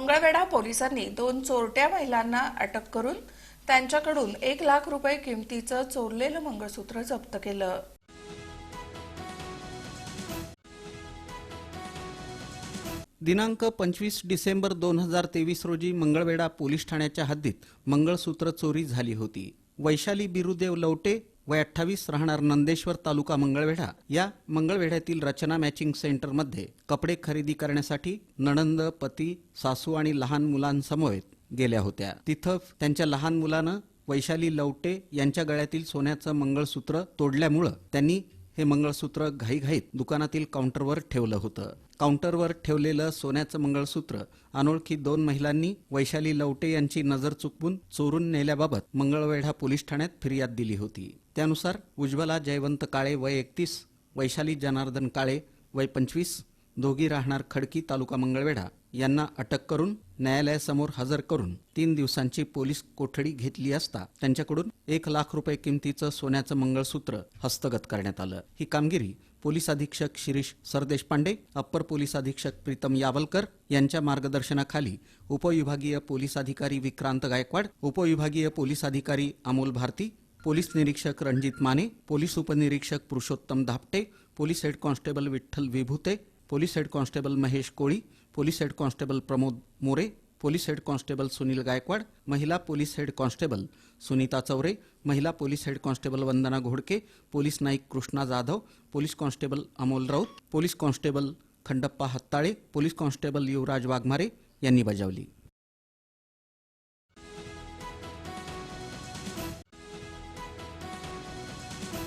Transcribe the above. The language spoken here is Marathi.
मंगळवेढा पोलिसांनी दोन चोरट्या महिलांना अटक करून त्यांच्याकडून एक लाख रुपये किमतीचं चोरलेलं मंगळसूत्र जप्त केलं. दिनांक पंचवीस डिसेंबर दोन हजार तेवीस रोजी मंगळवेढा पोलीस ठाण्याच्या हद्दीत मंगळसूत्र चोरी झाली होती. वैशाली बिरुदेव लवटे वय अठ्ठावीस राहणार नंदेश्वर तालुका मंगळवेढा. या मंगळवेढ्यातील रचना मॅचिंग सेंटरमध्ये कपडे खरेदी करण्यासाठी नणंद पती सासू आणि लहान मुलांसमवेत गेल्या होत्या. तिथं त्यांच्या लहान मुलानं वैशाली लवटे यांच्या गळ्यातील सोन्याचं मंगळसूत्र तोडल्यामुळं त्यांनी हे मंगळसूत्र घाईघाईत दुकानातील काउंटरवर ठेवलं होतं. काउंटरवर ठेवलेलं सोन्याचं मंगळसूत्र अनोळखी दोन महिलांनी वैशाली लवटे यांची नजर चुकवून चोरून नेल्याबाबत मंगळवेढा पोलीस ठाण्यात फिर्याद दिली होती. त्यानुसार उज्ज्वला जयवंत काळे वय एकतीस वैशाली जनार्दन काळे वय पंचवीस दोघी राहणार खडकी तालुका मंगळवेढा. यांना अटक करून न्यायालयासमोर हजर करून तीन दिवसांची पोलीस कोठडी घेतली असता त्यांच्याकडून एक लाख रुपये किमतीचं सोन्याचं मंगळसूत्र हस्तगत करण्यात आलं. ही कामगिरी पोलीस अधीक्षक शिरीष सरदेशपांडे अप्पर पोलीस अधीक्षक प्रीतम यावलकर यांच्या मार्गदर्शनाखाली उपविभागीय पोलीस अधिकारी विक्रांत गायकवाड उपविभागीय पोलीस अधिकारी अमोल भारती पोलीस निरीक्षक रणजित माने पोलीस उपनिरीक्षक Purushottam Dhapte police head constable Vitthal Vibhute police head constable Mahesh Koli police head constable Pramod More police head constable Sunil Gaikwad महिला police head constable Sunita Chaure महिला police head constable Vandana Ghodke police Naik Krishna Jadhav police constable Amol Raut police constable Khandappa Hattale police constable Yuvraj Waghmare यांनी बजावली.